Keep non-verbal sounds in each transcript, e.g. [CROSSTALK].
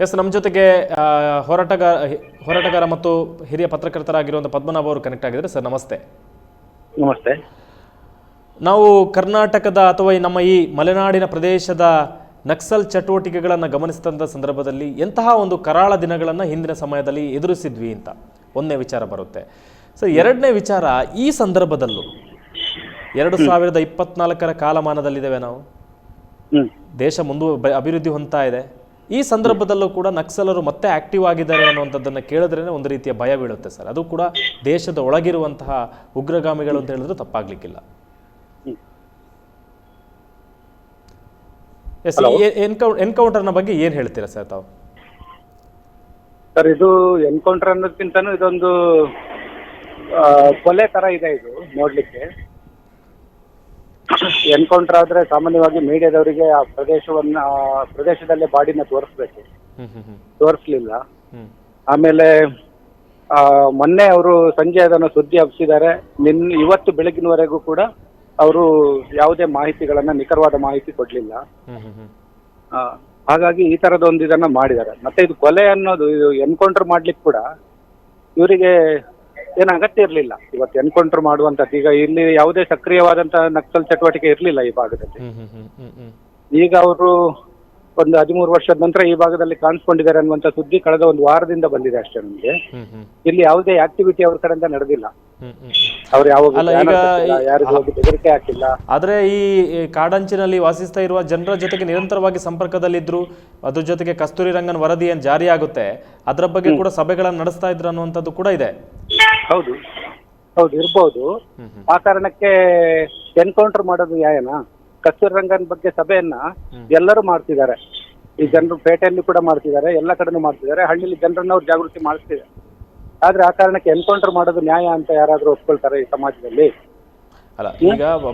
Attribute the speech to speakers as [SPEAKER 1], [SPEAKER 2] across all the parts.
[SPEAKER 1] S ನಮ್ಮ ಜೊತೆಗೆ ಆ, ಹೋರಾಟಗಾರ ಹೋರಾಟಗಾರ ಮತ್ತು ಹಿರಿಯ ಪತ್ರಕರ್ತರಾಗಿರುವಂಥ ಪದ್ಮನಾಭ ಅವರು ಕನೆಕ್ಟ್ ಆಗಿದ್ದಾರೆ. ಸರ್ ನಮಸ್ತೆ.
[SPEAKER 2] ನಮಸ್ತೆ.
[SPEAKER 1] ನಾವು ಕರ್ನಾಟಕದ ಅಥವಾ ಈ ನಮ್ಮ ಈ ಮಲೆನಾಡಿನ ಪ್ರದೇಶದ ನಕ್ಸಲ್ ಚಟುವಟಿಕೆಗಳನ್ನು ಗಮನಿಸಿದಂಥ ಸಂದರ್ಭದಲ್ಲಿ ಎಂತಹ ಒಂದು ಕರಾಳ ದಿನಗಳನ್ನು ಹಿಂದಿನ ಸಮಯದಲ್ಲಿ ಎದುರಿಸಿದ್ವಿ ಅಂತ ಒಂದನೇ ವಿಚಾರ ಬರುತ್ತೆ. ಸರ್ ಎರಡನೇ ವಿಚಾರ ಈ ಸಂದರ್ಭದಲ್ಲೂ ಎರಡು ಸಾವಿರದ ಇಪ್ಪತ್ನಾಲ್ಕರ ಕಾಲಮಾನದಲ್ಲಿದ್ದೇವೆ ನಾವು. ದೇಶ ಮುಂದು ಅಭಿವೃದ್ಧಿ ಹೊಂದ್ತಾ ಇದೆ. ಈ ಸಂದರ್ಭದಲ್ಲೂ ಕೂಡ ನಕ್ಸಲರು ಮತ್ತೆ ಆಕ್ಟಿವ್ ಆಗಿದ್ದಾರೆ ಅನ್ನುವಂಥದ್ದನ್ನು ಕೇಳಿದ್ರೇ ಒಂದು ರೀತಿಯ ಭಯ ಬೀಳುತ್ತೆ ಸರ್. ಅದು ಕೂಡ ದೇಶದ ಒಳಗಿರುವಂತಹ ಉಗ್ರಗಾಮಿಗಳು ಅಂತ ಹೇಳಿದ್ರು ತಪ್ಪಾಗ್ಲಿಕ್ಕಿಲ್ಲ. ಎಸ್ ಎನ್ಕೌಂಟರ್ನ ಬಗ್ಗೆ ಏನು ಹೇಳ್ತೀರಾ ಸರ್ ತಾವು?
[SPEAKER 2] ಸರ್ ಇದು ಎನ್ಕೌಂಟರ್ ಅನ್ನೋದಕ್ಕಿಂತನೂ ಇದೊಂದು ಕೊಲೆ ತರ ಇದೆ ಇದು ನೋಡ್ಲಿಕ್ಕೆ. [LAUGHS] ಎನ್ಕೌಂಟರ್ ಆದ್ರೆ ಸಾಮಾನ್ಯವಾಗಿ ಮೀಡಿಯಾದವರಿಗೆ ಆ ಪ್ರದೇಶವನ್ನ ಆ ಪ್ರದೇಶದಲ್ಲೇ ಬಾಡಿನ ತೋರಿಸ್ಬೇಕು. ತೋರಿಸ್ಲಿಲ್ಲ. ಆಮೇಲೆ ಆ ಮೊನ್ನೆ ಅವರು ಸಂಜೆ ಅದನ್ನ ಸುದ್ದಿ ಹಬ್ಬಿಸಿದ್ದಾರೆ ನಿನ್ ಇವತ್ತು ಬೆಳಗಿನವರೆಗೂ ಕೂಡ ಅವರು ಯಾವುದೇ ಮಾಹಿತಿಗಳನ್ನ ನಿಖರವಾದ ಮಾಹಿತಿ ಕೊಡ್ಲಿಲ್ಲ. ಆ, ಹಾಗಾಗಿ ಈ ತರದ ಒಂದು ಇದನ್ನ ಮಾಡಿದ್ದಾರೆ. ಮತ್ತೆ ಇದು ಕೊಲೆ ಅನ್ನೋದು ಇದು ಎನ್ಕೌಂಟರ್ ಮಾಡ್ಲಿಕ್ಕೆ ಕೂಡ ಇವರಿಗೆ ಏನು ಅಗತ್ಯ ಇರಲಿಲ್ಲ. ಇವತ್ತು ಎನ್ಕೌಂಟರ್ ಮಾಡುವಂತದ್ದು ಈಗ ಇಲ್ಲಿ ಯಾವುದೇ ಸಕ್ರಿಯವಾದಂತಹ ನಕ್ಸಲ್ ಚಟುವಟಿಕೆ ಇರಲಿಲ್ಲ ಈ ಭಾಗದಲ್ಲಿ. ಈಗ ಅವರು ಒಂದು ಹದಿಮೂರು ವರ್ಷದ ನಂತರ ಈ ಭಾಗದಲ್ಲಿ ಕಾಣಿಸ್ಕೊಂಡಿದ್ದಾರೆ ಅನ್ನುವಂತ ಸುದ್ದಿ ಕಳೆದ ಒಂದು ವಾರದಿಂದ ಬಂದಿದೆ ಅಷ್ಟೇ ನಮಗೆ. ಇಲ್ಲಿ ಯಾವುದೇ ಆಕ್ಟಿವಿಟಿ ಅವ್ರ ಕಡೆಯಿಂದ ನಡೆದಿಲ್ಲ. ಅವ್ರು ಯಾವ ಯಾರಿಗೂ ಹೋಗಿ ಬೆದರಿಕೆ ಹಾಕಿಲ್ಲ.
[SPEAKER 1] ಆದ್ರೆ ಈ ಈ ಕಾಡಂಚಿನಲ್ಲಿ ವಾಸಿಸ್ತಾ ಇರುವ ಜನರ ಜೊತೆಗೆ ನಿರಂತರವಾಗಿ ಸಂಪರ್ಕದಲ್ಲಿದ್ರು ಅದ್ರ ಜೊತೆಗೆ ಕಸ್ತೂರಿ ರಂಗನ್ ವರದಿ ಏನ್ ಜಾರಿ ಆಗುತ್ತೆ ಅದರ ಬಗ್ಗೆ ಕೂಡ ಸಭೆಗಳನ್ನು ನಡೆಸ್ತಾ ಇದ್ರು ಅನ್ನುವಂಥದ್ದು ಕೂಡ ಇದೆ.
[SPEAKER 2] ಹೌದು. ಹೌದು ಇರ್ಬೋದು. ಆ ಕಾರಣಕ್ಕೆ ಎನ್ಕೌಂಟರ್ ಮಾಡೋದು ನ್ಯಾಯನಾ? ಕಸ್ತೂರಿ ರಂಗನ್ ಬಗ್ಗೆ ಸಭೆಯನ್ನ ಎಲ್ಲರೂ ಮಾಡ್ತಿದ್ದಾರೆ. ಈ ಜನರು ಪೇಟೆಯಲ್ಲಿ ಕೂಡ ಮಾಡ್ತಿದ್ದಾರೆ ಎಲ್ಲ ಕಡೆನೂ ಮಾಡ್ತಿದ್ದಾರೆ. ಹಳ್ಳಿಲಿ ಜನರನ್ನ ಅವ್ರು ಜಾಗೃತಿ ಮಾಡಿಸ್ತಿದ್ದಾರೆ ಆದ್ರೆ ಆ ಕಾರಣಕ್ಕೆ ಎನ್ಕೌಂಟರ್ ಮಾಡೋದು ನ್ಯಾಯ ಅಂತ ಯಾರಾದ್ರೂ ಒಪ್ಕೊಳ್ತಾರೆ ಈ ಸಮಾಜದಲ್ಲಿ?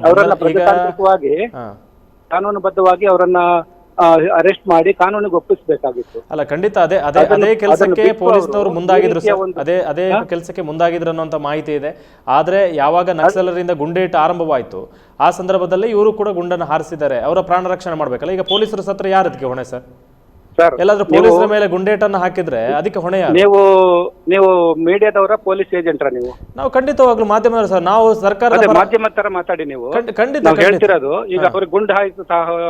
[SPEAKER 2] ಅವರನ್ನ ಪ್ರಜಾತಾಂತ್ರಿಕವಾಗಿ ಕಾನೂನುಬದ್ಧವಾಗಿ ಅವರನ್ನ ಅರೆಸ್ಟ್ ಮಾಡಿ ಕಾನೂನಿಗೆ ಒಪ್ಪಿಸಬೇಕಾಗಿತ್ತು.
[SPEAKER 1] ಅಲ್ಲ ಖಂಡಿತ ಅದೇ ಅದೇ ಅದೇ ಕೆಲಸಕ್ಕೆ ಪೊಲೀಸ್ನವರು ಮುಂದಾಗಿದ್ರು ಅದೇ ಅದೇ ಕೆಲಸಕ್ಕೆ ಮುಂದಾಗಿದ್ರು ಅನ್ನುವಂತ ಮಾಹಿತಿ ಇದೆ. ಆದ್ರೆ ಯಾವಾಗ ನಕ್ಸಲರಿಂದ ಗುಂಡೇಟು ಆರಂಭವಾಯಿತು ಆ ಸಂದರ್ಭದಲ್ಲಿ ಇವರು ಕೂಡ ಗುಂಡನ್ನು ಹಾರಿಸಿದ್ದಾರೆ. ಅವರ ಪ್ರಾಣ ರಕ್ಷಣೆ ಮಾಡಬೇಕಲ್ಲ. ಈಗ ಪೊಲೀಸರು ಸತ್ರ ಯಾರದಕ್ಕೆ ಹೊಣೆ ಸರ್?
[SPEAKER 2] ಸರ್
[SPEAKER 1] ಎಲ್ಲಾದ್ರೂ ಪೊಲೀಸರ ಮೇಲೆ ಗುಂಡೇಟನ್ನ ಹಾಕಿದ್ರೆ ಅದಕ್ಕೆ ಹೊಣೆ ಯಾರು?
[SPEAKER 2] ನೀವು ನೀವು ಮೀಡಿಯಾದವರ ಪೊಲೀಸ್ ಏಜೆಂಟ್ರ ನೀವು.
[SPEAKER 1] ನಾವು ಖಂಡಿತವಾಗ್ಲೂ ಮಾಧ್ಯಮ ಸರ್ ನಾವು ಸರ್ಕಾರದ
[SPEAKER 2] ಅದೇ
[SPEAKER 1] ಪರ-
[SPEAKER 2] ಮಾಧ್ಯಮ ತರ ಮಾತಾಡಿ ನೀವು.
[SPEAKER 1] ಖಂಡ- ಖಂಡಿತ
[SPEAKER 2] ನಾವು
[SPEAKER 1] ಖಂಡಿತ.
[SPEAKER 2] ಹೇಳ್ತಿರೋದು ಈಗ ಅವ್ರಿಗೆ ಗುಂಡು ಹಾಯ್ತು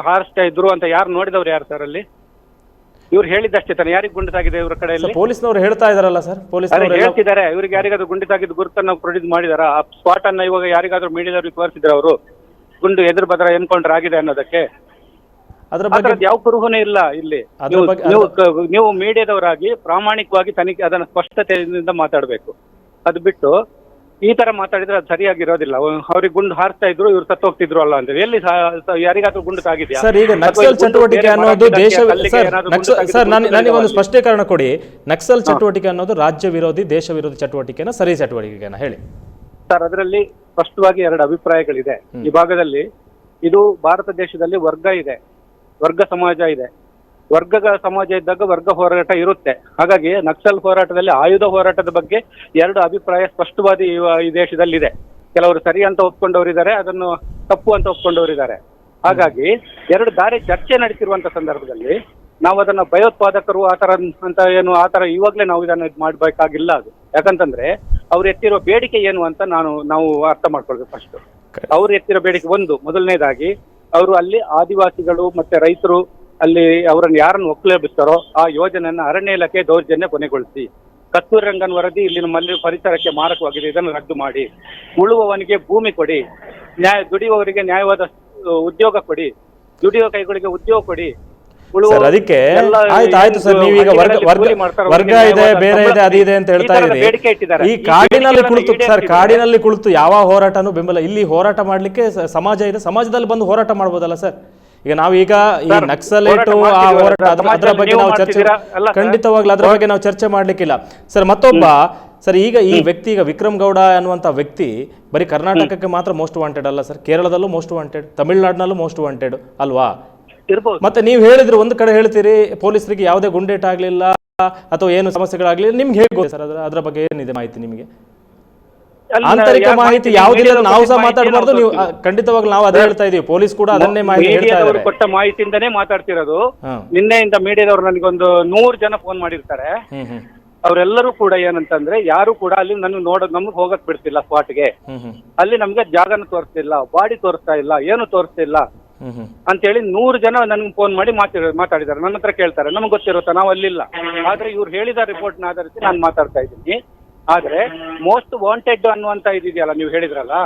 [SPEAKER 2] ಹಾರಿಸ್ತಾ ಇದ್ರು ಅಂತ ಯಾರು ನೋಡಿದವ್ರು ಯಾರು ಸರ್ ಅಲ್ಲಿ? ಇವ್ರು ಹೇಳಿದ್ದಷ್ಟೇ ತಾನೆ ಯಾರಿಗೆ ಗುಂಡು ತಾಗಿದೆ ಇವ್ರ ಕಡೆಯಲ್ಲಿ?
[SPEAKER 1] ಪೊಲೀಸ್ನವ್ರು ಹೇಳ್ತಾ ಇದಾರಲ್ಲ ಸರ್
[SPEAKER 2] ಅದೇ
[SPEAKER 1] ಪೊಲೀಸ್ನವರು ಎಲ್ಲ-
[SPEAKER 2] ಹೇಳ್ತಿದ್ದಾರೆ ಇವ್ರಿಗೆ ಯಾರಿಗಾದ್ರೂ ಗುಂಡು ತಾಗಿದ್ದು ಗುರುತನ್ನ ಪ್ರೊಡ್ಯೂಸ್ ಮಾಡಿದಾರ? ಆ ಸ್ಪಾಟ್ ಅನ್ನ ಇವಾಗ ಯಾರಿಗಾದ್ರೂ ಮೀಡಿಯಾದವ್ರಿಗೆ ತೋರಿಸಿದ್ರು ಅವರು ಗುಂಡು ಎದುರು ಬದ್ರ ಎನ್ಕೌಂಟರ್ ಆಗಿದೆ ಅನ್ನೋದಕ್ಕೆ?
[SPEAKER 1] ಅದ್ರ ಬಗ್ಗೆ
[SPEAKER 2] ಯಾವ ಕುರುಹುನೇ ಇಲ್ಲ ಇಲ್ಲಿ. ನೀವು- ಮೀಡಿಯಾದವರಾಗಿ ಪ್ರಾಮಾಣಿಕವಾಗಿ ತನಿಖೆ ಅದನ್ನ ಸ್ಪಷ್ಟತೆಯಿಂದ ಮಾತಾಡಬೇಕು. ಅದು ಬಿಟ್ಟು ಈ ತರ ಮಾತಾಡಿದ್ರೆ ಅದು ಸರಿಯಾಗಿರೋದಿಲ್ಲ. ಅವ್ರಿಗೆ ಗುಂಡು ಹಾರಿಸ್ತಾ ಇದ್ರು ಇವ್ರು ಸತ್ತೋಗ್ತಿದ್ರು ಅಲ್ಲ ಅಂತ ಎಲ್ಲಿ ಯಾರಿಗಾದ್ರೂ ಗುಂಡು ತಾಗಿದ್ಯಾ?
[SPEAKER 1] ಸರ್ ಈಗ ನಕ್ಸಲ್ ಚಟುವಟಿಕೆ ಅನ್ನೋದು ದೇಶ ಸರ್ ನನಗೆ ಒಂದು ಸ್ಪಷ್ಟೀಕರಣ ಕೊಡಿ. ನಕ್ಸಲ್ ಚಟುವಟಿಕೆ ಅನ್ನೋದು ರಾಜ್ಯ ವಿರೋಧಿ ದೇಶ ವಿರೋಧಿ ಚಟುವಟಿಕೆನ ಸರಿ ಚಟುವಟಿಕೆನ ಹೇಳಿ.
[SPEAKER 2] ಸರ್ ಅದರಲ್ಲಿ ಸ್ಪಷ್ಟವಾಗಿ ಎರಡು ಅಭಿಪ್ರಾಯಗಳಿದೆ. ಈ ಭಾಗದಲ್ಲಿ ಇದು ಭಾರತ ದೇಶದಲ್ಲಿ ವರ್ಗ ಇದೆ. ವರ್ಗ ಸಮಾಜ ಇದೆ. ವರ್ಗಗಳ ಸಮಾಜ ಇದ್ದಾಗ ವರ್ಗ ಹೋರಾಟ ಇರುತ್ತೆ. ಹಾಗಾಗಿ ನಕ್ಸಲ್ ಹೋರಾಟದಲ್ಲಿ ಆಯುಧ ಹೋರಾಟದ ಬಗ್ಗೆ ಎರಡು ಅಭಿಪ್ರಾಯ ಸ್ಪಷ್ಟವಾದಿ ಈ- ದೇಶದಲ್ಲಿ ಇದೆ ಕೆಲವರು ಸರಿ ಅಂತ ಒಪ್ಕೊಂಡವರಿದ್ದಾರೆ ಅದನ್ನು ತಪ್ಪು ಅಂತ ಒಪ್ಕೊಂಡವರಿದ್ದಾರೆ ಹಾಗಾಗಿ ಎರಡು ದಾರಿ ಚರ್ಚೆ ನಡೆಸಿರುವಂತ ಸಂದರ್ಭದಲ್ಲಿ ನಾವು ಅದನ್ನ ಭಯೋತ್ಪಾದಕರು ಆತರ ತರ ಅಂತ ಏನು ಆತರ ತರ ಇವಾಗ್ಲೇ ನಾವು ಇದನ್ನ ಇದು ಮಾಡ್ಬೇಕಾಗಿಲ್ಲ ಅದು. ಯಾಕಂತಂದ್ರೆ ಅವ್ರು ಎತ್ತಿರೋ ಬೇಡಿಕೆ ಏನು ಅಂತ ನಾನು ನಾವು ಅರ್ಥ ಮಾಡ್ಕೊಳ್ಬೇಕು ಫಸ್ಟ್. ಅವ್ರು ಎತ್ತಿರೋ ಬೇಡಿಕೆ ಒಂದು ಮೊದಲನೇದಾಗಿ ಅವರು ಅಲ್ಲಿ ಆದಿವಾಸಿಗಳು ಮತ್ತೆ ರೈತರು ಅಲ್ಲಿ ಅವರನ್ನು ಯಾರನ್ನು ಒಕ್ಕಲೇಬಿಸ್ತಾರೋ ಆ ಯೋಜನೆಯನ್ನ ಅರಣ್ಯ ಇಲಾಖೆ ದೌರ್ಜನ್ಯ ಕೊನೆಗೊಳಿಸಿ. ಕಸ್ತೂರಿ ರಂಗನ್ ವರದಿ ಇಲ್ಲಿ ಮಲ್ಲಿ ಪರಿಸರಕ್ಕೆ ಮಾರಕವಾಗಿದೆ. ಇದನ್ನು ರದ್ದು ಮಾಡಿ. ಉಳುವವನಿಗೆ ಭೂಮಿ ಕೊಡಿ. ನ್ಯಾಯ ದುಡಿಯುವವರಿಗೆ ನ್ಯಾಯವಾದ ಉದ್ಯೋಗ ಕೊಡಿ. ದುಡಿಯುವ ಕೈಗಳಿಗೆ ಉದ್ಯೋಗ ಕೊಡಿ.
[SPEAKER 1] ಸರ್ ಅದಕ್ಕೆ ಆಯ್ತು ಆಯ್ತು ಸರ್ ನೀವೀಗ ವರ್ಗ ವರ್ಗ ವರ್ಗ ಇದೆ ಬೇರೆ ಇದೆ ಅದು ಇದೆ ಅಂತ ಹೇಳ್ತಾ ಇದ್ದೀರಿ ಈ ಕಾಡಿನಲ್ಲಿ ಕುಳಿತು ಸರ್. ಕಾಡಿನಲ್ಲಿ ಕುಳಿತು ಯಾವ ಹೋರಾಟನೂ ಬೆಂಬಲ ಇಲ್ಲಿ ಹೋರಾಟ ಮಾಡ್ಲಿಕ್ಕೆ ಸಮಾಜ ಇದೆ. ಸಮಾಜದಲ್ಲಿ ಬಂದು ಹೋರಾಟ ಮಾಡ್ಬೋದಲ್ಲ ಸರ್? ಈಗ ನಾವೀಗ ಈ ನಕ್ಸಲೇಟ್ ಆ ಹೋರಾಟ ಅದ್ರ- ಬಗ್ಗೆ
[SPEAKER 2] ನಾವು
[SPEAKER 1] ಚರ್ಚೆ? ಖಂಡಿತವಾಗ್ಲೂ ಅದ್ರ ಬಗ್ಗೆ ನಾವು ಚರ್ಚೆ ಮಾಡ್ಲಿಕ್ಕಿಲ್ಲ. ಸರ್ ಮತ್ತೊಬ್ಬ ಸರ್ ಈಗ ಈ ವ್ಯಕ್ತಿ ಈಗ ವಿಕ್ರಮ್ ಗೌಡ ಅನ್ನುವಂಥ ವ್ಯಕ್ತಿ ಬರೀ ಕರ್ನಾಟಕಕ್ಕೆ ಮಾತ್ರ ಮೋಸ್ಟ್ ವಾಂಟೆಡ್ ಅಲ್ಲ ಸರ್. ಕೇರಳದಲ್ಲೂ ಮೋಸ್ಟ್ ವಾಂಟೆಡ್ ತಮಿಳ್ನಾಡಿನಲ್ಲೂ ಮೋಸ್ಟ್ ವಾಂಟೆಡ್ ಅಲ್ವಾ?
[SPEAKER 2] ಇರ್ಬೋದು.
[SPEAKER 1] ಮತ್ತೆ ನೀವು ಹೇಳಿದ್ರೆ ಒಂದು ಕಡೆ ಹೇಳ್ತೀರಿ ಪೊಲೀಸರಿಗೆ ಯಾವುದೇ ಗುಂಡೇಟ್ ಆಗಲಿಲ್ಲ ಅಥವಾ ಏನು ಸಮಸ್ಯೆಗಳಾಗಲಿಲ್ಲ ನಿಮ್ಗೆ ಹೇಗೆ ಸರ್? ಅದರ ಅದರ ಬಗ್ಗೆ ಏನಿದೆ ಮಾಹಿತಿ ನಿಮಗೆ? ಆಂತರಿಕ ಮಾಹಿತಿ ಯಾವುದಿಲ್ಲ ನಾವು ಸಹ ಮಾತಾಡಬಾರ್ದು ನೀವು ಖಂಡಿತವಾಗಿ ನಾವು ಅದೇ ಹೇಳ್ತಾ ಇದೀವಿ. ಪೊಲೀಸ್ ಕೂಡ ಅದನ್ನೇ ಮಾಹಿತಿ ಹೇಳ್ತಾ ಇದ್ದಾರೆ.
[SPEAKER 2] ಕೊಟ್ಟ ಮಾಹಿತಿಯಿಂದನೇ ಮಾತಾಡ್ತಿರೋದು. ನಿನ್ನೆಯಿಂದ ಮೀಡಿಯಾದವರು ನನಗೊಂದು ನೂರು ಜನ ಫೋನ್ ಮಾಡಿರ್ತಾರೆ. ಅವರೆಲ್ಲರೂ ಕೂಡ ಏನಂತಂದ್ರೆ ಯಾರು ಕೂಡ ಅಲ್ಲಿ ನನಗೆ ನೋಡೋದು ನಮ್ಗೆ ಹೋಗಕ್ ಬಿಡ್ತಿಲ್ಲ ಸ್ಪಾಟ್ಗೆ. ಅಲ್ಲಿ ನಮ್ಗೆ ಜಾಗನ ತೋರಿಸ್ತಿಲ್ಲ ಬಾಡಿ ತೋರಿಸ್ತಾ ಇಲ್ಲ ಏನು ತೋರಿಸ್ತಿಲ್ಲ. ಅಂತೇಳಿ ನೂರು ಜನ ನನ್ಗೆ ಫೋನ್ ಮಾಡಿ ಮಾತಾಡ ಮಾತಾಡಿದ್ದಾರೆ ನನ್ನ ಹತ್ರ ಕೇಳ್ತಾರೆ. ನಮ್ಗೆ ಗೊತ್ತಿರುತ್ತಾ? ನಾವು ಅಲ್ಲಿಲ್ಲ. ಆದ್ರೆ ಇವ್ರು ಹೇಳಿದ ರಿಪೋರ್ಟ್ನ ಆಧರಿಸಿ ನಾನು ಮಾತಾಡ್ತಾ ಇದ್ದೀನಿ. ಆದ್ರೆ ಮೋಸ್ಟ್ ವಾಂಟೆಡ್ ಅನ್ನುವಂತ ಇದಿದೆಯಲ್ಲ ನೀವು ಹೇಳಿದ್ರಲ್ಲ?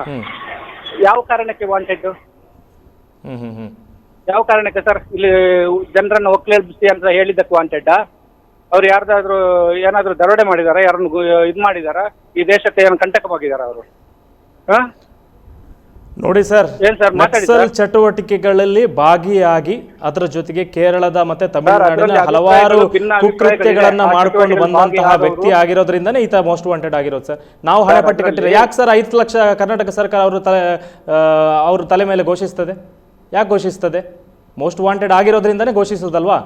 [SPEAKER 2] ಯಾವ ಕಾರಣಕ್ಕೆ ವಾಂಟೆಡ್ ಯಾವ ಕಾರಣಕ್ಕೆ ಸರ್? ಇಲ್ಲಿ ಜನರನ್ನ ಒಕ್ಕಲೆಬ್ಬಿಸಿ ಅಂತ ಹೇಳಿದ್ದಕ್ಕೆ ವಾಂಟೆಡ್ ಅವ್ರು ಯಾರ್ದಾದ್ರು ಏನಾದ್ರು ದರೋಡೆ ಮಾಡಿದಾರ? ಯಾರನ್ನು ಇದು ಮಾಡಿದಾರ? ಈ ದೇಶಕ್ಕೆ ಏನು ಕಂಟಕವಾಗಿದಾರ ಅವರು? ಹಾ?
[SPEAKER 1] ನೋಡಿ ಸರ್ ನಕ್ಸಲ್ ಚಟುವಟಿಕೆಗಳಲ್ಲಿ ಭಾಗಿಯಾಗಿ ಅದರ ಜೊತೆಗೆ ಕೇರಳದ ಮತ್ತೆ ತಮಿಳುನಾಡಿನ ಹಲವಾರು ಕುಕೃತ್ಯಗಳನ್ನ. ಮಾಡ್ಕೊಂಡು ಬಂದಂತಹ ವ್ಯಕ್ತಿ ಆಗಿರೋದ್ರಿಂದನೇ ಈತ ಮೋಸ್ಟ್ ವಾಂಟೆಡ್ ಆಗಿರೋದು ಸರ್. ನಾವು ಹಣ ಪಟ್ಟಿ ಕಟ್ಟಿಲ್ಲ ಯಾಕೆ ಸರ್ ಐದು ಲಕ್ಷ ಕರ್ನಾಟಕ ಸರ್ಕಾರ ಅವರು ತಲೆ ಅವ್ರ ತಲೆ ಮೇಲೆ ಘೋಷಿಸ್ತದೆ? ಯಾಕೆ ಘೋಷಿಸ್ತದೆ? Most wanted ಆಗಿರೋದ್ರಿಂದನೇ ಘೋಷಿಸೋದಲ್ವಾ?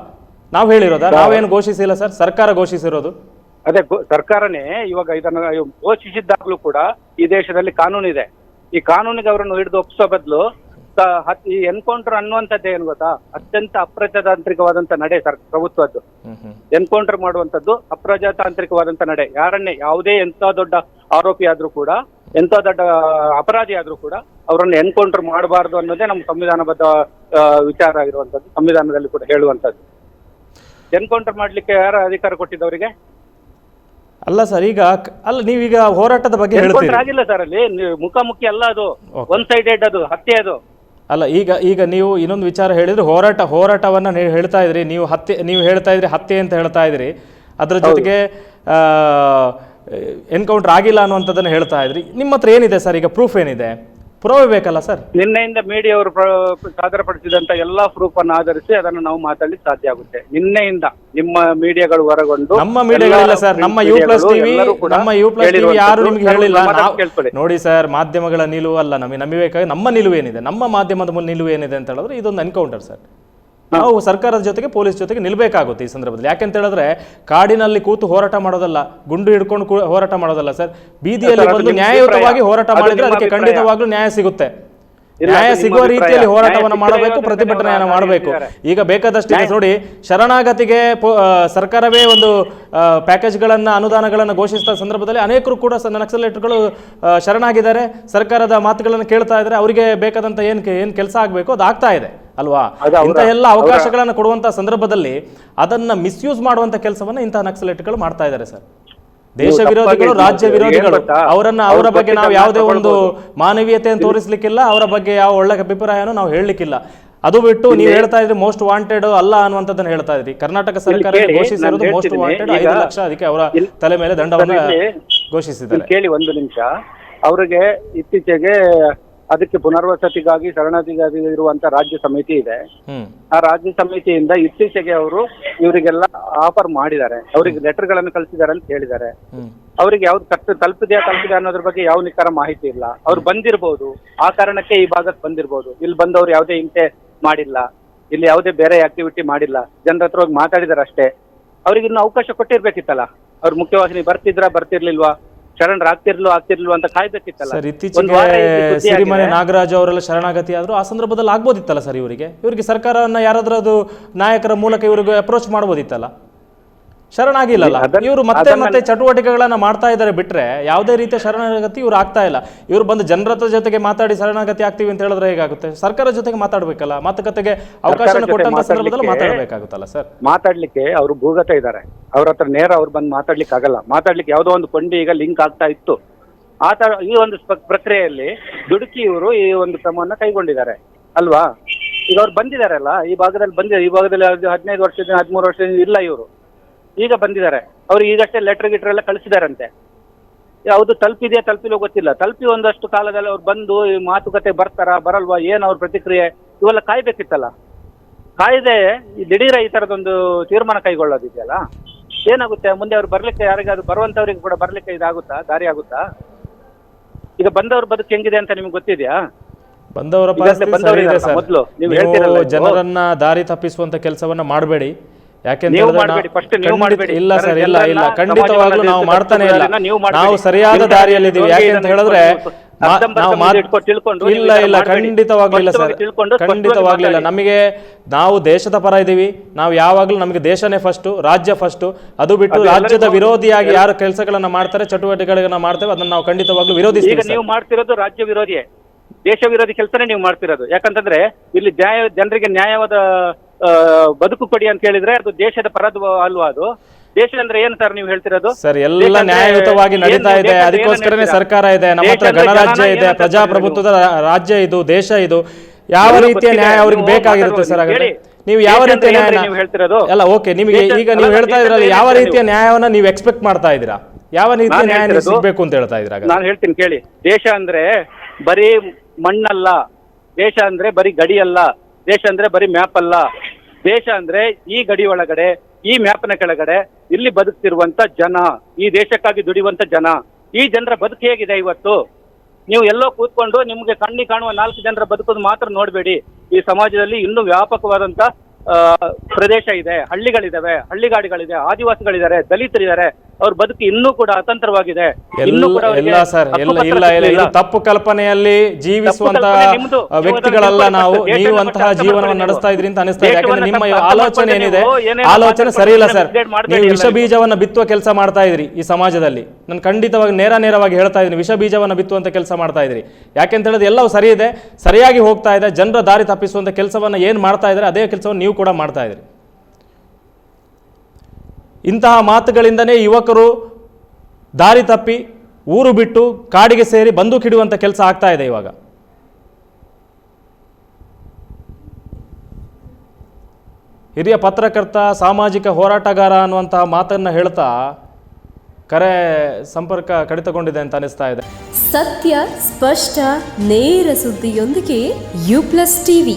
[SPEAKER 1] ನಾವು ಹೇಳಿರೋದ? ನಾವೇನು ಘೋಷಿಸಿಲ್ಲ ಸರ್? ಸರ್ಕಾರ ಘೋಷಿಸಿರೋದು?
[SPEAKER 2] ಅದೇ ಸರ್ಕಾರನೇ ಇವಾಗ ಇದನ್ನ ಘೋಷಿಸಿದ್ದಾಗ್ಲೂ ಕೂಡ ಈ ದೇಶದಲ್ಲಿ ಕಾನೂನಿದೆ. ಇದೆ ಈ ಕಾನೂನಿಗೆ ಅವರನ್ನು ಹಿಡಿದು ಒಪ್ಪಿಸೋ ಬದಲು ಈ ಎನ್ಕೌಂಟರ್ ಅನ್ನುವಂಥದ್ದು ಏನು ಗೊತ್ತಾ? ಅತ್ಯಂತ ಅಪ್ರಜಾತಾಂತ್ರಿಕವಾದಂತ ನಡೆ ಸರ್ ಪ್ರಭುತ್ವದ್ದು. ಎನ್ಕೌಂಟರ್ ಮಾಡುವಂತದ್ದು ಅಪ್ರಜಾತಾಂತ್ರಿಕವಾದಂತ ನಡೆ. ಯಾರನ್ನೇ ಯಾವುದೇ ಎಂತ ದೊಡ್ಡ ಆರೋಪಿ ಆದ್ರೂ ಕೂಡ ಎಂತ ದೊಡ್ಡ ಅಪರಾಧಿ ಆದ್ರೂ ಕೂಡ ಅವರನ್ನು ಎನ್ಕೌಂಟರ್ ಮಾಡಬಾರದು ಅನ್ನೋದೇ ನಮ್ಮ ಸಂವಿಧಾನಬದ್ಧ ವಿಚಾರ ಆಗಿರುವಂತದ್ದು ಸಂವಿಧಾನದಲ್ಲಿ ಕೂಡ ಹೇಳುವಂತದ್ದು ಎನ್ಕೌಂಟರ್ ಮಾಡ್ಲಿಕ್ಕೆ ಯಾರ ಅಧಿಕಾರ ಕೊಟ್ಟಿದ್ದವರಿಗೆ
[SPEAKER 1] ಅಲ್ಲ ಸರ್ ಈಗ ಅಲ್ಲ ನೀವೀಗ ಹೋರಾಟದ ಬಗ್ಗೆ ಹೇಳ್ತೀರಿ.
[SPEAKER 2] ಎನ್ಕೌಂಟರ್ ಆಗಿಲ್ಲ ಸರ್ ಅಲ್ಲಿ. ನೀವು ಮುಖಾಮುಖಿ ಅಲ್ಲ ಅದು. ಒನ್ ಸೈಡೆಡ್ ಅದು ಹತ್ಯೆ ಅದು.
[SPEAKER 1] ಅಲ್ಲ ಈಗ ಈಗ ನೀವು ಇನ್ನೊಂದು ವಿಚಾರ ಹೇಳಿದ್ರೆ ಹೋರಾಟ ಹೋರಾಟವನ್ನ ನೀವು ಹೇಳ್ತಾ ಇದ್ರಿ. ನೀವು ಹತ್ಯೆ ನೀವು ಹೇಳ್ತಾ ಇದ್ರಿ ಹತ್ಯೆ ಅಂತ ಹೇಳ್ತಾ ಇದ್ರಿ. ಅದ್ರ ಜೊತೆಗೆ ಎನ್ಕೌಂಟರ್ ಆಗಿಲ್ಲ ಅನ್ನುವಂಥದ್ದನ್ನು ಹೇಳ್ತಾ ಇದ್ರಿ. ನಿಮ್ಮ ಹತ್ರ ಏನಿದೆ ಸರ್ ಈಗ ಪ್ರೂಫ್ ಏನಿದೆ? ಪುರಾವೆ ಬೇಕಲ್ಲ ಸರ್?
[SPEAKER 2] ನಿನ್ನೆಯಿಂದ ಮೀಡಿಯಾವರು ಸಾದರಪಡಿಸಿದಂತ ಎಲ್ಲಾ ಪ್ರೂಫ್ ಅನ್ನು ಆಧರಿಸಿ ಅದನ್ನು ನಾವು ಮಾತಾಡಲಿಕ್ಕೆ ಸಾಧ್ಯ ಆಗುತ್ತೆ. ನಿನ್ನೆಯಿಂದ ನಿಮ್ಮ ಮೀಡಿಯಾಗಳು ಹೊರಗೊಂಡು
[SPEAKER 1] ನಮ್ಮ ಮೀಡಿಯಾಗಳಿಲ್ಲ ಸರ್. ನಮ್ಮ ಯು ಪ್ಲಸ್ ಟಿವಿ ನಮ್ಮ ಯು ಪ್ಲಸ್ ಟಿವಿ ಯಾರು ನಿಮ್ಗೆ. ಹೇಳಿಲ್ಲ. ನೋಡಿ ಸರ್ ಮಾಧ್ಯಮಗಳ ನಿಲುವು ಅಲ್ಲ ನಮಗೆ. ನಮಗೆ ನಮ್ಮ ನಿಲುವು ಏನಿದೆ? ನಮ್ಮ ಮಾಧ್ಯಮದ ನಿಲುವು ಏನಿದೆ ಅಂತ ಹೇಳಿದ್ರೆ ಇದೊಂದು ಎನ್ಕೌಂಟರ್ ಸರ್. ನಾವು ಸರ್ಕಾರದ ಜೊತೆಗೆ ಪೊಲೀಸ್ ಜೊತೆಗೆ ನಿಲ್ಬೇಕಾಗುತ್ತೆ ಈ ಸಂದರ್ಭದಲ್ಲಿ. ಯಾಕೆಂತ ಹೇಳಿದ್ರೆ ಕಾಡಿನಲ್ಲಿ ಕೂತು ಹೋರಾಟ ಮಾಡೋದಲ್ಲ ಗುಂಡು ಹಿಡ್ಕೊಂಡು ಹೋರಾಟ ಮಾಡೋದಲ್ಲ ಸರ್. ಬೀದಿಯಲ್ಲಿ ಬಂದು ನ್ಯಾಯಯುತವಾಗಿ ಹೋರಾಟ ಮಾಡಿದ್ರೆ ಅದಕ್ಕೆ. ಖಂಡಿತವಾಗ್ಲೂ ನ್ಯಾಯ ಸಿಗುತ್ತೆ. ನ್ಯಾಯ ಸಿಗುವ ರೀತಿಯಲ್ಲಿ ಹೋರಾಟವನ್ನು ಮಾಡಬೇಕು ಪ್ರತಿಭಟನೆಯನ್ನು ಮಾಡಬೇಕು. ಈಗ ಬೇಕಾದಷ್ಟು ನೋಡಿ ಶರಣಾಗತಿಗೆ ಸರ್ಕಾರವೇ ಒಂದು ಪ್ಯಾಕೇಜ್ಗಳನ್ನ ಅನುದಾನಗಳನ್ನು ಘೋಷಿಸಿದ ಸಂದರ್ಭದಲ್ಲಿ ಅನೇಕರು ಕೂಡ ನಕ್ಸಲೇಟ್ಗಳು ಶರಣಾಗಿದ್ದಾರೆ. ಸರ್ಕಾರದ ಮಾತುಗಳನ್ನು ಕೇಳ್ತಾ ಇದ್ದಾರೆ. ಅವರಿಗೆ ಬೇಕಾದಂತ ಏನ್ ಏನ್ ಕೆಲಸ ಆಗಬೇಕು? ಅದು ಆಗ್ತಾ ಇದೆ ಅಲ್ವಾ? ಇಂತಹ ಎಲ್ಲ ಅವಕಾಶಗಳನ್ನು ಕೊಡುವಂತ ಸಂದರ್ಭದಲ್ಲಿ ಅದನ್ನ ಮಿಸ್ಯೂಸ್ ಮಾಡುವಂತ ಕೆಲಸವನ್ನ ಇಂತಹ ನಕ್ಸಲೇಟ್ಗಳು ಮಾಡ್ತಾ ಇದ್ದಾರೆ ಸರ್. ದೇಶ ವಿರೋಧಿಗಳು ರಾಜ್ಯ ವಿರೋಧಿಗಳು ಅವರನ್ನ
[SPEAKER 2] ಅವರ
[SPEAKER 1] ಬಗ್ಗೆ ನಾವು ಯಾವುದೇ ಒಂದು. ಮಾನವೀಯತೆಯನ್ನು ತೋರಿಸ್ಲಿಕ್ಕಿಲ್ಲ ಅವರ ಬಗ್ಗೆ ಯಾವ ಒಳ್ಳೆ ಅಭಿಪ್ರಾಯನೂ ನಾವು ಹೇಳಲಿಕ್ಕಿಲ್ಲ. ಅದು ಬಿಟ್ಟು ನೀವು ಹೇಳ್ತಾ ಇದ್ರಿ ಮೋಸ್ಟ್ ವಾಂಟೆಡ್ ಅಲ್ಲ ಅನ್ನುವಂಥದ್ದನ್ನ ಹೇಳ್ತಾ ಇದ್ರಿ. ಕರ್ನಾಟಕ ಸರ್ಕಾರ
[SPEAKER 2] ಘೋಷಿಸಿರುವುದು
[SPEAKER 1] ಘೋಷಿಸಿರೋದು ಮೋಸ್ಟ್ ವಾಂಟೆಡ್ ಐದು ಲಕ್ಷ ಅದಕ್ಕೆ ಅವರ ತಲೆ ಮೇಲೆ ದಂಡವನ್ನು ಘೋಷಿಸಿದ್ದಾರೆ.
[SPEAKER 2] ಕೇಳಿ ಒಂದು ನಿಮಿಷ. ಅವರಿಗೆ ಇತ್ತೀಚೆಗೆ ಅದಕ್ಕೆ ಪುನರ್ವಸತಿಗಾಗಿ ಶರಣಾರ್ಥಿಗಾಗಿ ಇರುವಂತ ರಾಜ್ಯ ಸಮಿತಿ ಇದೆ. ಆ ರಾಜ್ಯ ಸಮಿತಿಯಿಂದ ಇತ್ತೀಚೆಗೆ ಅವರು ಇವರಿಗೆಲ್ಲ ಆಫರ್ ಮಾಡಿದ್ದಾರೆ. ಅವರಿಗೆ ಲೆಟರ್ಗಳನ್ನು ಕಳಿಸಿದ್ದಾರೆ ಅಂತ ಹೇಳಿದ್ದಾರೆ. ಅವರಿಗೆ ಯಾವ್ದು ಕಷ್ಟ ತಲುಪಿದೆಯಾ ತಲುಪಿದೆ ಅನ್ನೋದ್ರ ಬಗ್ಗೆ ಯಾವ ನಿಖರ ಮಾಹಿತಿ ಇಲ್ಲ. ಅವ್ರು ಬಂದಿರಬಹುದು ಆ ಕಾರಣಕ್ಕೆ ಈ ಭಾಗಕ್ಕೆ ಬಂದಿರಬಹುದು ಇಲ್ಲಿ ಬಂದವ್ರು ಯಾವುದೇ ಹಿಂಸೆ ಮಾಡಿಲ್ಲ. ಇಲ್ಲಿ ಯಾವುದೇ ಬೇರೆ ಆಕ್ಟಿವಿಟಿ ಮಾಡಿಲ್ಲ. ಜನರ ಹತ್ರ ಹೋಗಿ ಮಾತಾಡಿದಾರೆ ಅಷ್ಟೇ ಅವ್ರಿಗೆ ಇನ್ನು ಅವಕಾಶ ಕೊಟ್ಟಿರ್ಬೇಕಿತ್ತಲ್ಲ. ಅವ್ರು ಮುಖ್ಯವಾಹಿನಿ ಬರ್ತಿದ್ರಾ ಬರ್ತಿರ್ಲಿಲ್ವಾ? ಶರಣರ್ ಆಗ್ತಿರ್ಲು ಆಗ್ತಿರ್ಲು ಅಂತ ಕಾಯ್ಬೇಕಿತ್ತಲ್ಲ.
[SPEAKER 1] ಸರ್
[SPEAKER 2] ಒಂದ್
[SPEAKER 1] ಇತ್ತೀಚೆಗೆ
[SPEAKER 2] ವಾರ ಇಲ್ಲಿ ಸುದ್ದಿ
[SPEAKER 1] ಸಿರಿಮನೆ
[SPEAKER 2] ಆಗಿದೆ.
[SPEAKER 1] ನಾಗರಾಜ್ ಅವರೆಲ್ಲ ಶರಣಾಗತಿ ಆದ್ರು ಆ ಸಂದರ್ಭದಲ್ಲಿ ಆಗ್ಬೋದಿತ್ತಲ್ಲ ಸರ್ ಇವರಿಗೆ? ಇವರಿಗೆ ಸರ್ಕಾರವನ್ನ ಯಾರಾದ್ರೂ ಅದು ನಾಯಕರ ಮೂಲಕ ಇವರಿಗೆ ಅಪ್ರೋಚ್ ಮಾಡ್ಬೋದಿತ್ತಲ್ಲ? ಶರಣಾಗಿಲ್ಲಲ್ಲ. ಇವರು ಮತ್ತೆ ಮತ್ತೆ ಚಟುವಟಿಕೆಗಳನ್ನ ಮಾಡ್ತಾ ಇದ್ದಾರೆ ಬಿಟ್ರೆ ಯಾವುದೇ ರೀತಿಯ ಶರಣಾಗತಿ ಇವ್ರು ಆಗ್ತಾ ಇಲ್ಲ. ಇವ್ರು ಬಂದು ಜನರತ್ರ ಜೊತೆಗೆ ಮಾತಾಡಿ ಶರಣಾಗತಿ ಆಗ್ತೀವಿ ಅಂತ ಹೇಳಿದ್ರೆ ಹೇಗಾಗುತ್ತೆ? ಸರ್ಕಾರ ಜೊತೆಗೆ ಮಾತಾಡ್ಬೇಕಲ್ಲ ಮಾತುಕತೆಗೆ ಅವಕಾಶ ಕೊಟ್ಟಂತ ಸಂದರ್ಭದಲ್ಲಿ ಮಾತಾಡಬೇಕಾಗುತ್ತಲ್ಲ ಸರ್?
[SPEAKER 2] ಮಾತಾಡ್ಲಿಕ್ಕೆ ಅವರು ಭೂಗತ ಇದ್ದಾರೆ. ಅವ್ರ ಹತ್ರ ನೇರ ಅವ್ರು ಬಂದು ಮಾತಾಡ್ಲಿಕ್ಕೆ ಆಗಲ್ಲ. ಮಾತಾಡ್ಲಿಕ್ಕೆ ಯಾವುದೋ ಒಂದು ಕೊಂಡಿ ಈಗ ಲಿಂಕ್ ಆಗ್ತಾ ಇತ್ತು. ಆ ತರ ಈ ಒಂದು ಪ್ರಕ್ರಿಯೆಯಲ್ಲಿ ದುಡುಕಿ ಇವರು ಈ ಒಂದು ಕ್ರಮವನ್ನ ಕೈಗೊಂಡಿದ್ದಾರೆ. ಅಲ್ವಾ? ಈಗ ಅವ್ರು ಬಂದಿದಾರಲ್ಲ ಈ ಭಾಗದಲ್ಲಿ ಬಂದಿದ್ದಾರೆ. ಈ ಭಾಗದಲ್ಲಿ ಹದಿನೈದು ವರ್ಷದಿಂದ ಹದಿಮೂರು ವರ್ಷದಿಂದ ಇಲ್ಲ ಇವರು. ಈಗ ಬಂದಿದ್ದಾರೆ. ಅವ್ರು ಈಗಷ್ಟೇ ಲೆಟರ್ ಗಿಟ್ರ್ ಎಲ್ಲ ಕಳಿಸಿದಾರಂತೆ. ಯಾವುದು ತಲುಪಿದೆಯಾ ತಲುಪಿಲ್ಲ ಗೊತ್ತಿಲ್ಲ. ತಲುಪಿ ಒಂದಷ್ಟು ಕಾಲದಲ್ಲಿ ಅವ್ರು ಬಂದು ಈ ಮಾತುಕತೆ ಬರ್ತಾರಾ ಬರಲ್ವಾ ಏನು ಅವ್ರ ಪ್ರತಿಕ್ರಿಯೆ ಇವೆಲ್ಲ ಕಾಯ್ಬೇಕಿತ್ತಲ್ಲ. ಕಾಯ್ದೆ ಈ ದಿಢೀರ ಈ ತರದೊಂದು ತೀರ್ಮಾನ ಕೈಗೊಳ್ಳೋದಿದೆಯಲ್ಲ ಏನಾಗುತ್ತೆ? ಮುಂದೆ ಅವ್ರು ಬರ್ಲಿಕ್ಕೆ ಯಾರಿಗಾದ್ರು ಬರುವಂತವ್ರಿಗೆ ಕೂಡ ಬರ್ಲಿಕ್ಕೆ ಇದಾಗುತ್ತಾ? ದಾರಿ ಆಗುತ್ತಾ? ಈಗ ಬಂದವ್ರ ಬದುಕು ಹೆಂಗಿದೆ ಅಂತ ನಿಮ್ಗೆ ಗೊತ್ತಿದ್ಯಾ?
[SPEAKER 1] ಬಂದವರ ಪರಿಸ್ಥಿತಿ ಸರಿ ಇದೆ ಸರ್.
[SPEAKER 2] ಮೊದ್ಲು, ನೀವು
[SPEAKER 1] ನೀವು
[SPEAKER 2] ಹೇಳ್ತಿರಲ್ಲ
[SPEAKER 1] ಜನರನ್ನ ದಾರಿ ತಪ್ಪಿಸುವಂತ ಕೆಲಸವನ್ನ ಮಾಡಬೇಡಿ.
[SPEAKER 2] ಮಾಡ್ಬೇಡಿ.
[SPEAKER 1] ಇಲ್ಲ ಸರ್ ಇಲ್ಲ ಇಲ್ಲ. ಖಂಡಿತವಾಗ್ಲೂ ನಾವು ಮಾಡ್ತಾನೆ ಇಲ್ಲ.
[SPEAKER 2] ನೀವು
[SPEAKER 1] ಸರಿಯಾದ ದಾರಿಯಲ್ಲಿ
[SPEAKER 2] ಇದೀವಿ
[SPEAKER 1] ಯಾಕೆ ಅಂತ ಹೇಳಿದ್ರೆ ಇಲ್ಲ ಇಲ್ಲ. ಖಂಡಿತವಾಗ್ಲಿಲ್ಲ ಸರ್. ಖಂಡಿತವಾಗ್ಲಿಲ್ಲ ನಮಗೆ ನಾವು ದೇಶದ ಪರ ಇದ್ದೀವಿ. ನಾವು ಯಾವಾಗಲೂ ನಮಗೆ ದೇಶನೇ ಫಸ್ಟ್ ರಾಜ್ಯ ಫಸ್ಟ್ ಅದು ಬಿಟ್ಟು ರಾಜ್ಯದ ವಿರೋಧಿಯಾಗಿ ಯಾರು ಕೆಲಸಗಳನ್ನ ಮಾಡ್ತಾರೆ ಚಟುವಟಿಕೆಗಳನ್ನ ಮಾಡ್ತೇವೆ ಅದನ್ನ ನಾವು ಖಂಡಿತವಾಗ್ಲೂ ವಿರೋಧಿಸ್ತೀವಿ
[SPEAKER 2] ನೀವು ಮಾಡ್ತಿರೋದು ರಾಜ್ಯ ವಿರೋಧಿಯೇ. ದೇಶ ವಿರೋಧಿ ಕೆಲಸನೇ ನೀವು ಮಾಡ್ತಿರೋದು. ಯಾಕಂತಂದ್ರೆ ಇಲ್ಲಿ ನ್ಯಾಯ ಜನರಿಗೆ ನ್ಯಾಯವಾದ ಬದುಕು ಕೊಡಿ ಅಂತ ಹೇಳಿದ್ರೆ ಅದು ದೇಶದ ಪರದ ಅಲ್ವಾ ಅದು? ದೇಶ ಅಂದ್ರೆ ಏನು ಸರ್ ನೀವು ಹೇಳ್ತಿರೋದು?
[SPEAKER 1] ಸರ್ ಎಲ್ಲ ನ್ಯಾಯಯುತವಾಗಿ ನಡೀತಾ ಇದೆ. ಅದಕ್ಕೋಸ್ಕರನೇ ಸರ್ಕಾರ ಇದೆ. ನಮ್ಮ ಹತ್ರ ಗಣರಾಜ್ಯ ಇದೆ ಪ್ರಜಾಪ್ರಭುತ್ವದ ರಾಜ್ಯ ಇದು ದೇಶ ಇದು. ಯಾವ ರೀತಿಯ ನ್ಯಾಯ ಅವ್ರಿಗೆ ಬೇಕಾಗಿರುತ್ತೆ ಸರ್ ಹಾಗಾದ್ರೆ? ನೀವು ಯಾವ ರೀತಿಯ ನ್ಯಾಯ
[SPEAKER 2] ನೀವು ಹೇಳ್ತಿರೋದು?
[SPEAKER 1] ಅಲ್ಲ ಓಕೆ ನಿಮಗೆ ಈಗ ನೀವು ಹೇಳ್ತಾ ಇದ್ರಲ್ಲ ಯಾವ ರೀತಿಯ ನ್ಯಾಯವನ್ನ ನೀವು ಎಕ್ಸ್ಪೆಕ್ಟ್ ಮಾಡ್ತಾ ಇದ್ದೀರಾ? ಯಾವ ರೀತಿಯ ನ್ಯಾಯ ಸಿಗ್ಬೇಕು ಅಂತ ಹೇಳ್ತಾ ಇದ್ರಾಗ?
[SPEAKER 2] ನಾನು ಹೇಳ್ತೀನಿ ಕೇಳಿ. ದೇಶ ಅಂದ್ರೆ ಬರೀ ಮಣ್ಣಲ್ಲ. ದೇಶ ಅಂದ್ರೆ ಬರೀ ಗಡಿ ಅಲ್ಲ ದೇಶ ಅಂದ್ರೆ ಬರೀ ಮ್ಯಾಪ್ ಅಲ್ಲ ದೇಶ ಅಂದ್ರೆ ಈ ಗಡಿ ಒಳಗಡೆ, ಈ ಮ್ಯಾಪ್ನ ಕೆಳಗಡೆ ಇಲ್ಲಿ ಬದುಕ್ತಿರುವಂತ ಜನ, ಈ ದೇಶಕ್ಕಾಗಿ ದುಡಿಯುವಂತ ಜನ. ಈ ಜನರ ಬದುಕು ಹೇಗಿದೆ ಇವತ್ತು? ನೀವು ಎಲ್ಲೋ ಕೂತ್ಕೊಂಡು ನಿಮ್ಗೆ ಕಣ್ಣಿ ಕಾಣುವ ನಾಲ್ಕು ಜನರ ಬದುಕೋದು ಮಾತ್ರ ನೋಡಬೇಡಿ. ಈ ಸಮಾಜದಲ್ಲಿ ಇನ್ನೂ ವ್ಯಾಪಕವಾದಂತ ಪ್ರದೇಶ ಇದೆ ಹಳ್ಳಿಗಳಿದಾವೆ ಹಳ್ಳಿಗಾಡಿಗಳಿದೆ ಆದಿವಾಸಿಗಳಿದ್ದಾರೆ ದಲಿತರಿದ್ದಾರೆ ಅವ್ರ ಬದುಕು ಇನ್ನೂ ಕೂಡ ಅತಂತ್ರವಾಗಿದೆ. ಇನ್ನೂ ಕೂಡ
[SPEAKER 1] ಎಲ್ಲ ಸರ್ ಎಲ್ಲ ಇಲ್ಲ ಇಲ್ಲ ಇದು ತಪ್ಪು ಕಲ್ಪನೆಯಲ್ಲಿ ಜೀವಿಸುವಂತಹ ವ್ಯಕ್ತಿಗಳಲ್ಲ
[SPEAKER 2] ನಾವು
[SPEAKER 1] ನೀವು ಅಂತಹ ಜೀವನವನ್ನು ನಡೆಸ್ತಾ ಇದ್ರಿ ಅಂತ ಅನಿಸ್ತಾ ಇದೆ. ಯಾಕಂದ್ರೆ ನಿಮ್ಮ ಆಲೋಚನೆ ಏನಿದೆ? ಆಲೋಚನೆ ಸರಿ ಇಲ್ಲ ಸರ್. ನೀವು ವಿಷ. ಬೀಜವನ್ನ ಬಿತ್ತುವ ಕೆಲಸ ಮಾಡ್ತಾ ಇದ್ರಿ ಈ ಸಮಾಜದಲ್ಲಿ. ನಾನು ಖಂಡಿತವಾಗಿ ನೇರ ನೇರವಾಗಿ ಹೇಳ್ತಾ ಇದ್ದೀನಿ ವಿಷ ಬೀಜವನ್ನ ಬಿತ್ತುವಂತ ಕೆಲಸ ಮಾಡ್ತಾ ಇದ್ರಿ. ಯಾಕೆಂತ ಹೇಳಿದ್ರೆ ಎಲ್ಲವೂ ಸರಿ ಇದೆ ಸರಿಯಾಗಿ ಹೋಗ್ತಾ ಇದೆ ಜನರ ದಾರಿ ತಪ್ಪಿಸುವಂತ ಕೆಲಸವನ್ನ ಏನ್ ಮಾಡ್ತಾ ಇದ್ದಾರೆ ಅದೇ ಕೆಲಸವನ್ನು ನೀವು ಕೂಡ ಮಾಡ್ತಾ ಇದ್ರಿ. ಇಂತಹ ಮಾತುಗಳಿಂದನೇ ಯುವಕರು ದಾರಿ ತಪ್ಪಿ ಊರು ಬಿಟ್ಟು ಕಾಡಿಗೆ ಸೇರಿ ಬಂದೂಕಿಡುವಂಥ ಕೆಲಸ ಆಗ್ತಾ ಇದೆ ಇವಾಗ. ಹಿರಿಯ ಪತ್ರಕರ್ತ, ಸಾಮಾಜಿಕ ಹೋರಾಟಗಾರ ಅನ್ನುವಂತಹ ಮಾತನ್ನು ಹೇಳ್ತಾ ಕರೆ ಸಂಪರ್ಕ ಕಡಿತಗೊಂಡಿದೆ ಅಂತ ಅನಿಸ್ತಾ ಇದೆ.
[SPEAKER 3] ಸತ್ಯ, ಸ್ಪಷ್ಟ, ನೇರ ಸುದ್ದಿಯೊಂದಿಗೆ ಯು ಪ್ಲಸ್ ಟಿವಿ